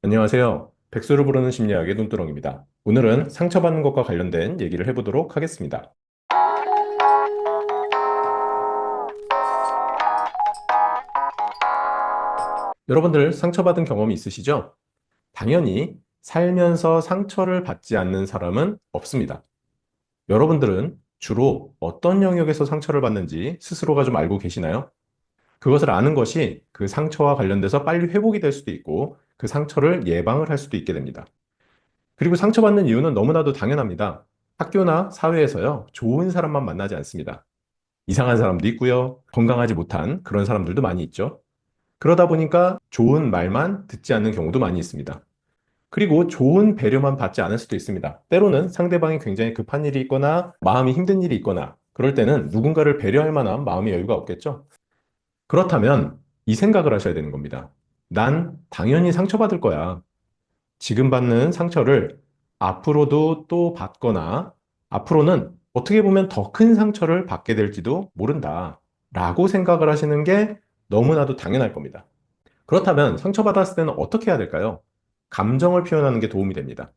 안녕하세요. 백수를 부르는 심리학의 눈두렁입니다. 오늘은 상처받는 것과 관련된 얘기를 해보도록 하겠습니다. 여러분들 상처받은 경험이 있으시죠? 당연히 살면서 상처를 받지 않는 사람은 없습니다. 여러분들은 주로 어떤 영역에서 상처를 받는지 스스로가 좀 알고 계시나요? 그것을 아는 것이 그 상처와 관련돼서 빨리 회복이 될 수도 있고 그 상처를 예방을 할 수도 있게 됩니다. 그리고 상처받는 이유는 너무나도 당연합니다. 학교나 사회에서요, 좋은 사람만 만나지 않습니다. 이상한 사람도 있고요, 건강하지 못한 그런 사람들도 많이 있죠. 그러다 보니까 좋은 말만 듣지 않는 경우도 많이 있습니다. 그리고 좋은 배려만 받지 않을 수도 있습니다. 때로는 상대방이 굉장히 급한 일이 있거나 마음이 힘든 일이 있거나 그럴 때는 누군가를 배려할 만한 마음의 여유가 없겠죠. 그렇다면 이 생각을 하셔야 되는 겁니다. 난 당연히 상처받을 거야. 지금 받는 상처를 앞으로도 또 받거나 앞으로는 어떻게 보면 더 큰 상처를 받게 될지도 모른다. 라고 생각을 하시는 게 너무나도 당연할 겁니다. 그렇다면 상처받았을 때는 어떻게 해야 될까요? 감정을 표현하는 게 도움이 됩니다.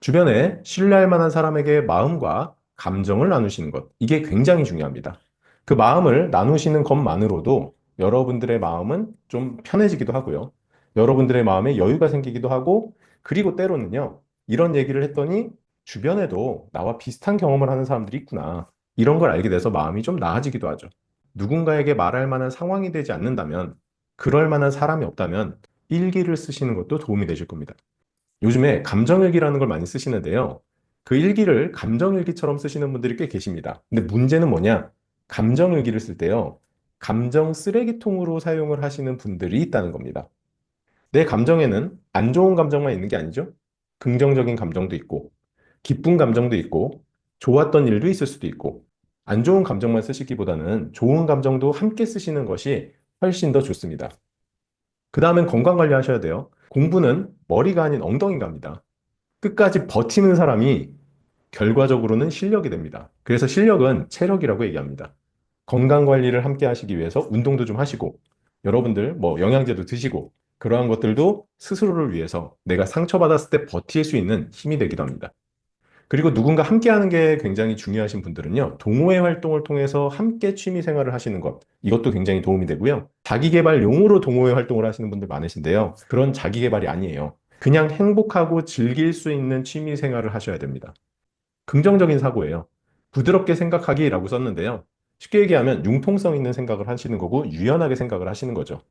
주변에 신뢰할 만한 사람에게 마음과 감정을 나누시는 것. 이게 굉장히 중요합니다. 그 마음을 나누시는 것만으로도 여러분들의 마음은 좀 편해지기도 하고요. 여러분들의 마음에 여유가 생기기도 하고, 그리고 때로는요, 이런 얘기를 했더니 주변에도 나와 비슷한 경험을 하는 사람들이 있구나. 이런 걸 알게 돼서 마음이 좀 나아지기도 하죠. 누군가에게 말할 만한 상황이 되지 않는다면, 그럴 만한 사람이 없다면 일기를 쓰시는 것도 도움이 되실 겁니다. 요즘에 감정일기라는 걸 많이 쓰시는데요. 그 일기를 감정일기처럼 쓰시는 분들이 꽤 계십니다. 근데 문제는 뭐냐? 감정일기를 쓸 때요. 감정 쓰레기통으로 사용을 하시는 분들이 있다는 겁니다. 내 감정에는 안 좋은 감정만 있는 게 아니죠. 긍정적인 감정도 있고, 기쁜 감정도 있고, 좋았던 일도 있을 수도 있고, 안 좋은 감정만 쓰시기보다는 좋은 감정도 함께 쓰시는 것이 훨씬 더 좋습니다. 그 다음엔 건강 관리 하셔야 돼요. 공부는 머리가 아닌 엉덩이가 합니다. 끝까지 버티는 사람이 결과적으로는 실력이 됩니다. 그래서 실력은 체력이라고 얘기합니다. 건강 관리를 함께 하시기 위해서 운동도 좀 하시고, 여러분들 뭐 영양제도 드시고, 그러한 것들도 스스로를 위해서 내가 상처받았을 때 버틸 수 있는 힘이 되기도 합니다. 그리고 누군가 함께 하는 게 굉장히 중요하신 분들은요, 동호회 활동을 통해서 함께 취미 생활을 하시는 것, 이것도 굉장히 도움이 되고요. 자기 개발용으로 동호회 활동을 하시는 분들 많으신데요. 그런 자기 개발이 아니에요. 그냥 행복하고 즐길 수 있는 취미 생활을 하셔야 됩니다. 긍정적인 사고예요. 부드럽게 생각하기라고 썼는데요. 쉽게 얘기하면 융통성 있는 생각을 하시는 거고 유연하게 생각을 하시는 거죠.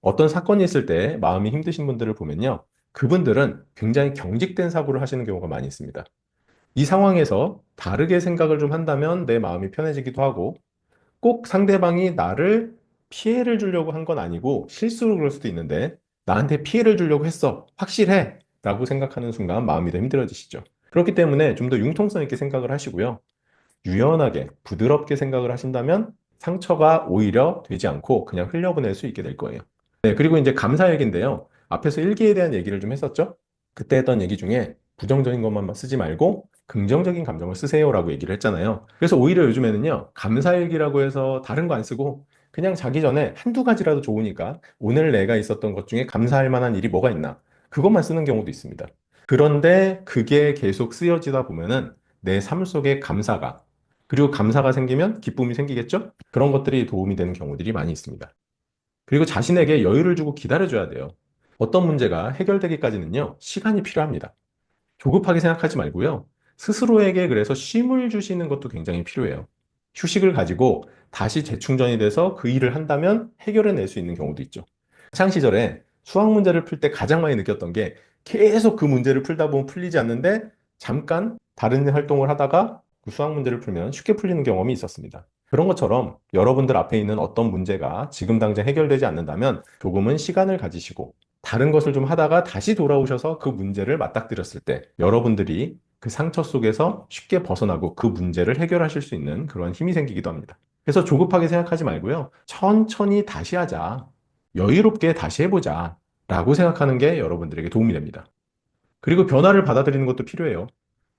어떤 사건이 있을 때 마음이 힘드신 분들을 보면요. 그분들은 굉장히 경직된 사고를 하시는 경우가 많이 있습니다. 이 상황에서 다르게 생각을 좀 한다면 내 마음이 편해지기도 하고 꼭 상대방이 나를 피해를 주려고 한 건 아니고 실수로 그럴 수도 있는데 나한테 피해를 주려고 했어. 확실해. 라고 생각하는 순간 마음이 더 힘들어지시죠. 그렇기 때문에 좀 더 융통성 있게 생각을 하시고요. 유연하게, 부드럽게 생각을 하신다면 상처가 오히려 되지 않고 그냥 흘려보낼 수 있게 될 거예요. 네, 그리고 이제 감사 얘기인데요. 앞에서 일기에 대한 얘기를 좀 했었죠? 그때 했던 얘기 중에 부정적인 것만 쓰지 말고 긍정적인 감정을 쓰세요라고 얘기를 했잖아요. 그래서 오히려 요즘에는요, 감사일기라고 해서 다른 거 안 쓰고 그냥 자기 전에 한두 가지라도 좋으니까 오늘 내가 있었던 것 중에 감사할 만한 일이 뭐가 있나? 그것만 쓰는 경우도 있습니다. 그런데 그게 계속 쓰여지다 보면은 내 삶 속에 감사가, 그리고 감사가 생기면 기쁨이 생기겠죠? 그런 것들이 도움이 되는 경우들이 많이 있습니다. 그리고 자신에게 여유를 주고 기다려줘야 돼요. 어떤 문제가 해결되기까지는요, 시간이 필요합니다. 조급하게 생각하지 말고요. 스스로에게 그래서 쉼을 주시는 것도 굉장히 필요해요. 휴식을 가지고 다시 재충전이 돼서 그 일을 한다면 해결해낼 수 있는 경우도 있죠. 학창 시절에 수학 문제를 풀 때 가장 많이 느꼈던 게 계속 그 문제를 풀다 보면 풀리지 않는데 잠깐 다른 활동을 하다가 그 수학 문제를 풀면 쉽게 풀리는 경험이 있었습니다. 그런 것처럼 여러분들 앞에 있는 어떤 문제가 지금 당장 해결되지 않는다면 조금은 시간을 가지시고 다른 것을 좀 하다가 다시 돌아오셔서 그 문제를 맞닥뜨렸을 때 여러분들이 그 상처 속에서 쉽게 벗어나고 그 문제를 해결하실 수 있는 그런 힘이 생기기도 합니다. 그래서 조급하게 생각하지 말고요. 천천히 다시 하자. 여유롭게 다시 해보자. 라고 생각하는 게 여러분들에게 도움이 됩니다. 그리고 변화를 받아들이는 것도 필요해요.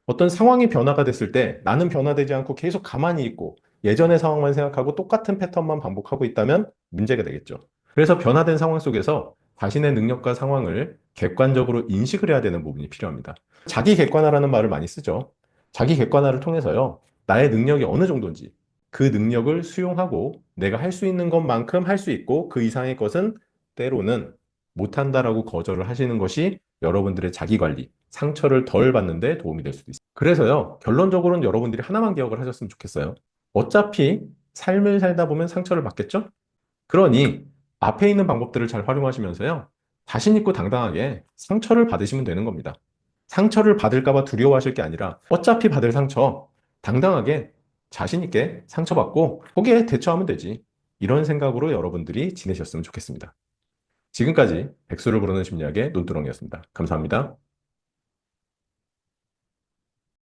어떤 상황이 변화가 됐을 때 나는 변화되지 않고 계속 가만히 있고 예전의 상황만 생각하고 똑같은 패턴만 반복하고 있다면 문제가 되겠죠. 그래서 변화된 상황 속에서 자신의 능력과 상황을 객관적으로 인식을 해야 되는 부분이 필요합니다. 자기 객관화라는 말을 많이 쓰죠. 자기 객관화를 통해서요, 나의 능력이 어느 정도인지, 그 능력을 수용하고 내가 할 수 있는 것만큼 할 수 있고 그 이상의 것은 때로는 못한다라고 거절을 하시는 것이 여러분들의 자기 관리, 상처를 덜 받는데 도움이 될 수도 있습니다. 그래서요, 결론적으로는 여러분들이 하나만 기억을 하셨으면 좋겠어요. 어차피 삶을 살다 보면 상처를 받겠죠? 그러니 앞에 있는 방법들을 잘 활용하시면서요, 자신 있고 당당하게 상처를 받으시면 되는 겁니다. 상처를 받을까봐 두려워하실 게 아니라 어차피 받을 상처 당당하게 자신 있게 상처받고 거기에 대처하면 되지. 이런 생각으로 여러분들이 지내셨으면 좋겠습니다. 지금까지 백수를 부르는 심리학의 논두렁이었습니다. 감사합니다.